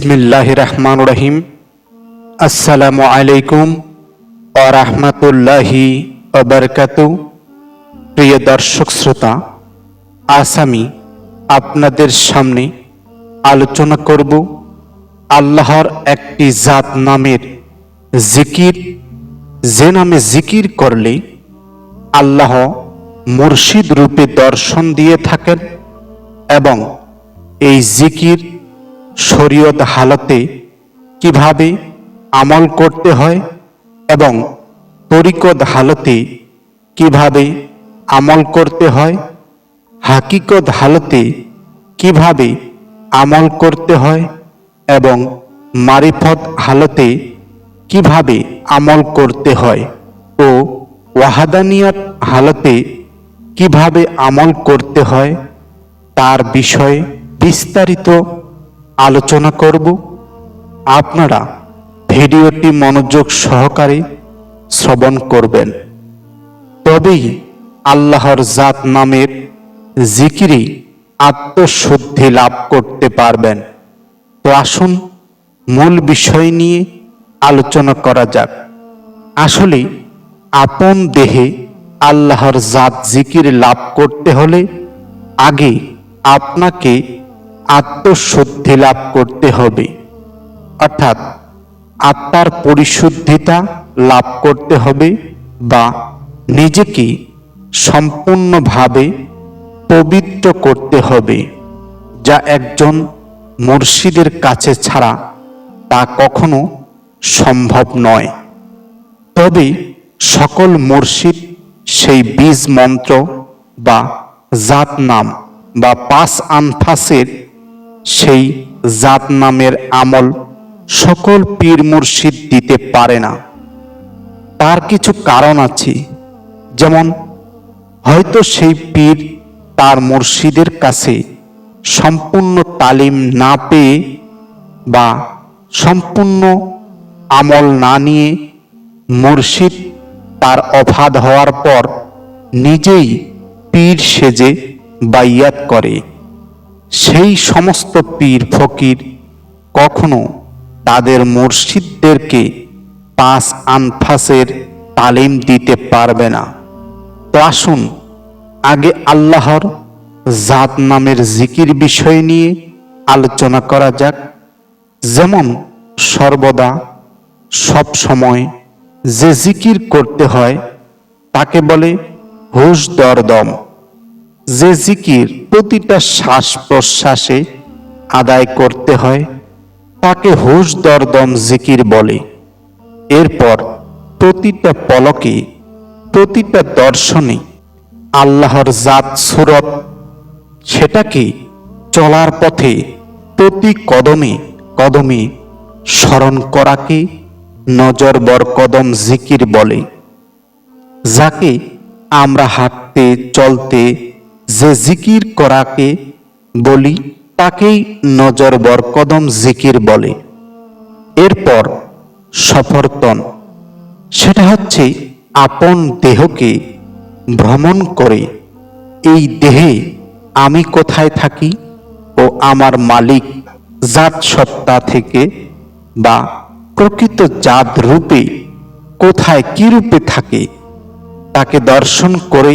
বিসমিল্লাহ রহমান রহিম। আসসালামু আলাইকুম ও রহমতুল্লাহি অবরকাতু প্রিয় দর্শক শ্রোতা, আজ আমি আপনাদের সামনে আলোচনা করব আল্লাহর একটি জাত নামের জিকির। যে নামে জিকির করলে আল্লাহ মুর্শিদ রূপে দর্শন দিয়ে থাকেন এবং এই জিকির শরীয়ত হালতে কীভাবে আমল করতে হয় এবং তরিকত হালতে কীভাবে আমল করতে হয়, হাকিকত হালতে কীভাবে আমল করতে হয় এবং মারিফত হালতে কীভাবে আমল করতে হয় ও ওয়াহাদানিয়াত হালতে কীভাবে আমল করতে হয়, তার বিষয়ে বিস্তারিত আলোচনা করব। আপনারা ভিডিওটি মনোযোগ সহকারে শ্রবণ করবেন। তবেই আল্লাহর জাত নামের জিকিরে আত্মশুদ্ধি লাভ করতে পারবেন। তো আসুন মূল বিষয় নিয়ে আলোচনা করা যাক। আসলে আপন দেহে আল্লাহর জাত জিকির লাভ করতে হলে আগে আপনাকে আত্মশুদ্ধি লাভ করতে হবে। অর্থাৎ আত্মার পরিশুদ্ধিতা লাভ করতে হবে বা নিজেকে সম্পূর্ণভাবে পবিত্র করতে হবে, যা একজন মুর্শিদের কাছে ছাড়া তা কখনো সম্ভব নয়। তবে সকল মুর্শিদ সেই বীজ মন্ত্র বা জাত নাম বা পাঁচ আনফাসের সেই জাত নামের আমল সকল পীর মুর্শিদ দিতে পারে না। তার কিছু কারণ আছে। যেমন, হয়তো সেই পীর তার মুর্শিদের কাছে সম্পূর্ণ তালিম না পেয়ে বা সম্পূর্ণ আমল না নিয়ে মুর্শিদ তার অবাধ হওয়ার পর নিজেই পীর সেজে বাইয়াত করে। সেই সমস্ত পীর ফকির কখনো তাদের মুর্শিদদেরকে পাঁচ আনফাসের তালিম দিতে পারবে না। তো আসুন, আগে আল্লাহর জাত নামের জিকির বিষয় নিয়ে আলোচনা করা যাক। যেমন, সর্বদা সব সময় যে জিকির করতে হয়, তাকে বলে হুশ দরদম। যে জিকির প্রতিটা শ্বাস প্রশ্বাসে আদায় করতে হয়, তাকে হুশ দরদম জিকির বলে। এরপর প্রতিটা পলকে, প্রতিটা দর্শনে আল্লাহর জাত সুরত, সেটাকে চলার পথে প্রতি কদমে কদমে স্মরণ করাকে নজর বর কদম জিকির বলে। যাকে আমরা হাঁটতে, চলতে যে জিকির করাকে বলি, তাকেই নজর বর কদম জিকির বলে। এরপর সফরতন। সেটা হচ্ছে আপন দেহকে ভ্রমণ করে, এই দেহে আমি কোথায় থাকি ও আমার মালিক জাত সত্তা থেকে বা প্রকৃত জাত রূপে কোথায় কি রূপে থাকে, তাকে দর্শন করে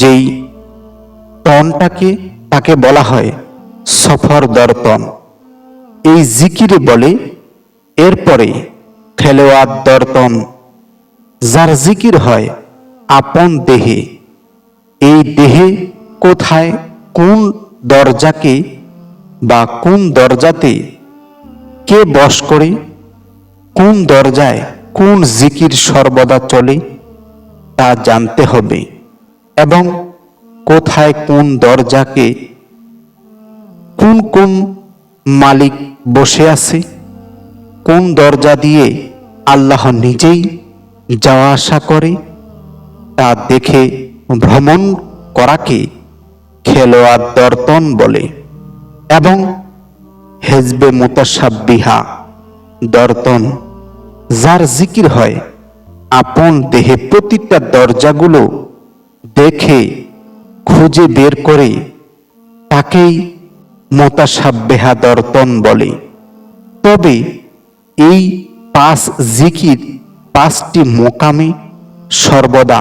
যেই তনটাকে তাকে বলা হয় সফর দর্পণ। এই জিকিরে বলে, এরপরে খেলোয়াদ দর্পণ। যার জিকির হয় আপন দেহে। এই দেহে কোথায় কোন দরজাকে বা কোন দরজাতে কে বস করে, কোন দরজায় কোন জিকির সর্বদা চলে, তা জানতে হবে এবং কোথায় কোন দরজাকে কোন কোন মালিক বসে আছে? কোন দরজা দিয়ে আল্লাহ নিজেই যাওয়া আসা করে? তা দেখে ভ্রমণ করাকে খেলোয়াড় দর্তন বলে এবং হেজবে মোতাসাব্বিহা দর্তন। যার জিকির হয়, আপন দেহে প্রতিটা দরজাগুলো দেখে খুঁজে বের করে, তাকেই মোতাসাব্বেহা দর্তন বলে। তবে এই পাঁচ জিকির, পাঁচটি মোকামে সর্বদা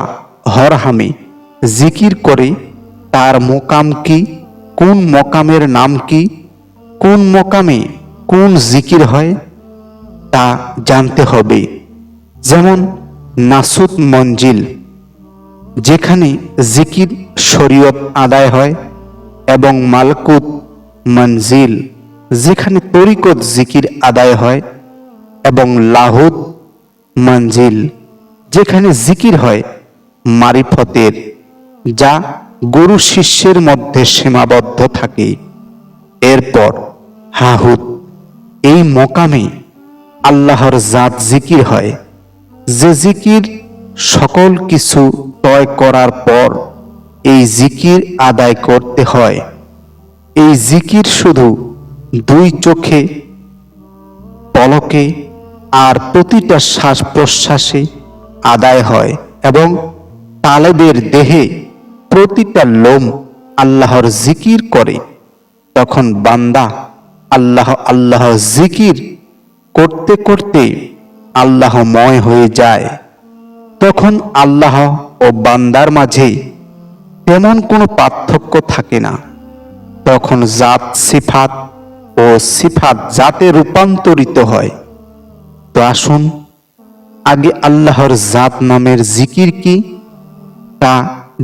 হরহামে জিকির করে, তার মোকাম কি, কোন মোকামের নাম কি, কোন মোকামে কোন জিকির হয়, তা জানতে হবে। যেমন নাসুদ মঞ্জিল যেখানে জিকির শরীয়ত আদায় হয় এবং মালকুত মঞ্জিল, যেখানে তরিকত জিকির আদায় হয় এবং লাহুদ মঞ্জিল, যেখানে জিকির হয় মারিফতের, যা গুরু শিষ্যের মধ্যে সীমাবদ্ধ থাকে। এরপর হাহুদ, এই মোকামে আল্লাহর জাত জিকির হয়। যে জিকির সকল কিছু তয় করার পর এই জিকির আদায় করতে হয়। এই জিকির শুধু দুই চোখে, পলকে আর প্রতিটা শ্বাস প্রশ্বাসে আদায় হয় এবং তালেবের দেহে প্রতিটা লোম আল্লাহর জিকির করে। তখন বান্দা আল্লাহ আল্লাহ জিকির করতে করতে আল্লাহময় হয়ে যায়। তখন আল্লাহ ও বান্দার মাঝে তেমন কোনো পার্থক্য থাকে না। তখন জাত, সিফাত ও সিফাত জাতে রূপান্তরিত হয়। তো আসুন, আগে আল্লাহর জাত নামের জিকির কি তা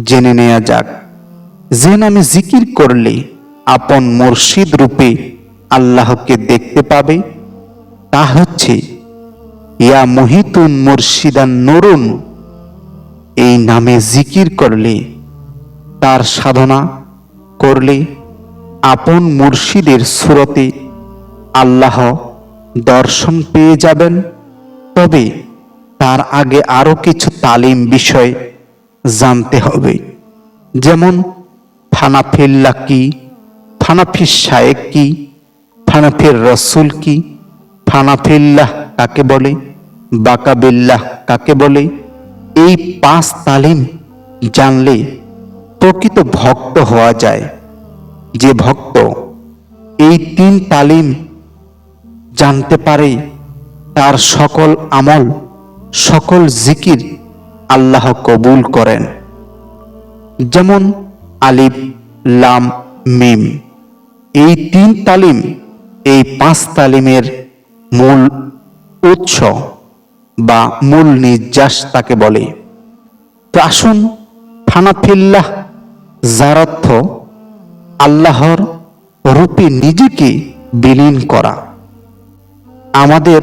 জেনে নেওয়া যাক। যে নামে জিকির করলে আপন মুর্শিদ রূপে আল্লাহকে দেখতে পাবে, তা হচ্ছে, ইয়া মহিতুন মুর্শিদান নরুন এই নামে জিকির করলে, তার সাধনা করলে আপন মুর্শিদের সুরতে আল্লাহ দর্শন পেয়ে যাবেন। তবে তার আগে আরও কিছু তালিম বিষয় জানতে হবে। যেমন ফানাফিল্লা কি? ফানাফির শায়েক কি? ফানাফির রসুল কি? ফানাফিল্লাহ কাকে বলে? বাকাবিল্লাহ কাকে বলে? এই পাঁচ তালিম জানলে প্রকৃত ভক্ত হওয়া যায়। যে ভক্ত এই তিন তালিম জানতে পারে, তার সকল আমল, সকল জিকির আল্লাহ কবুল করেন। যেমন আলিফ, লাম, মিম। এই তিন তালিম এই পাঁচ তালিমের মূল উৎস। বা মূল নির্যাস তাকে বলে। তো আসুন ফানাফিল্লাহ যার অর্থ আল্লাহর রূপে নিজেকে বিলীন করা। আমাদের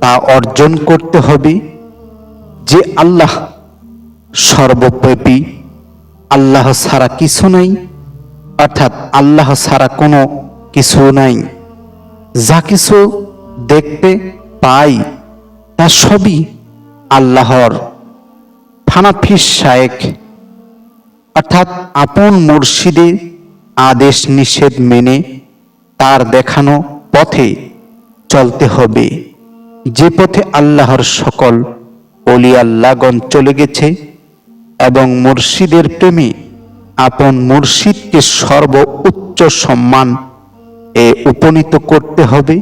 তা অর্জন করতে হবে যে আল্লাহ সর্বব্যাপী, আল্লাহ ছাড়া কিছু নাই, অর্থাৎ আল্লাহ ছাড়া কোনো কিছু নাই। যা কিছু দেখতে পাই তা সবই আল্লাহর ফানাফিস শায়েক। অর্থাৎ আপন মুর্শিদের আদেশ নিষেধ মেনে তার দেখানো পথে চলতে হবে। যে পথে আল্লাহর সকল অলি আল্লাগণ চলে গেছে এবং মুর্শিদের প্রেমে আপন মুর্শিদকে সর্ব উচ্চ সম্মান এ উপনীত করতে হবে,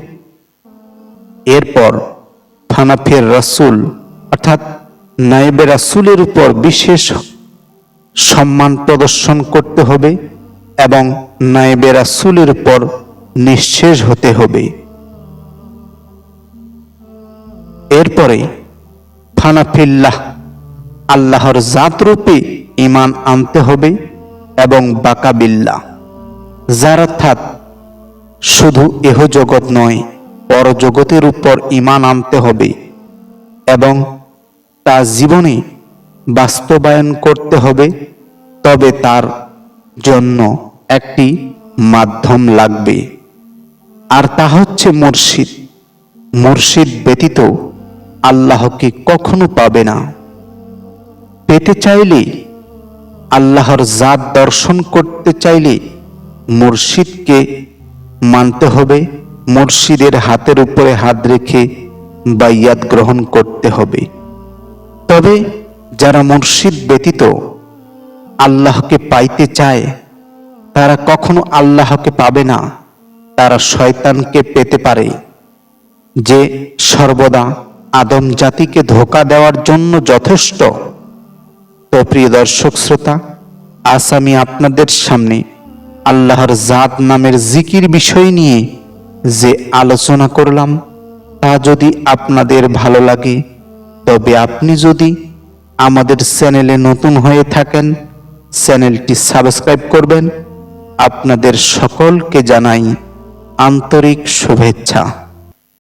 এরপর ফানাফের রাসুল, অর্থাৎ নায়েবে রাসুলের উপর বিশেষ সম্মান প্রদর্শন করতে হবে এবং নায়েবে রাসুলের উপর নিঃশেষ হতে হবে। এরপরে ফানাফিল্লাহ আল্লাহর জাত রূপে ইমান আনতে হবে এবং বাকাবিল্লা যার অর্থাৎ শুধু এহ জগৎ নয় পরজগতের উপর ইমান আনতে হবে এবং তা জীবনে বাস্তবায়ন করতে হবে, তবে তার জন্য একটি মাধ্যম লাগবে। আর তা হচ্ছে মুর্শিদ। মুর্শিদ ব্যতীত আল্লাহকে কখনো পাবে না। পেতে চাইলে, আল্লাহর জাত দর্শন করতে চাইলে মুর্শিদকে মানতে হবে। মুর্শিদের হাতের উপরে হাত রেখে বাইয়াত গ্রহণ করতে হবে। তবে যারা মুর্শিদ ব্যতীত আল্লাহকে পাইতে চায়, তারা কখনো আল্লাহকে পাবে না। তারা শয়তানকে পেতে পারে। যে সর্বদা আদম জাতিকে ধোকা দেওয়ার জন্য যথেষ্ট, তো প্রিয় দর্শক শ্রোতা, আজ আমি আপনাদের সামনে আল্লাহর জাত নামের জিকির বিষয় নিয়ে যে আলোচনা করলাম, তা যদি আপনাদের ভালো লাগে, তবে আপনি যদি আমাদের চ্যানেলে নতুন হয়ে থাকেন, চ্যানেলটি সাবস্ক্রাইব করবেন। আপনাদের সকলকে জানাই আন্তরিক শুভেচ্ছা।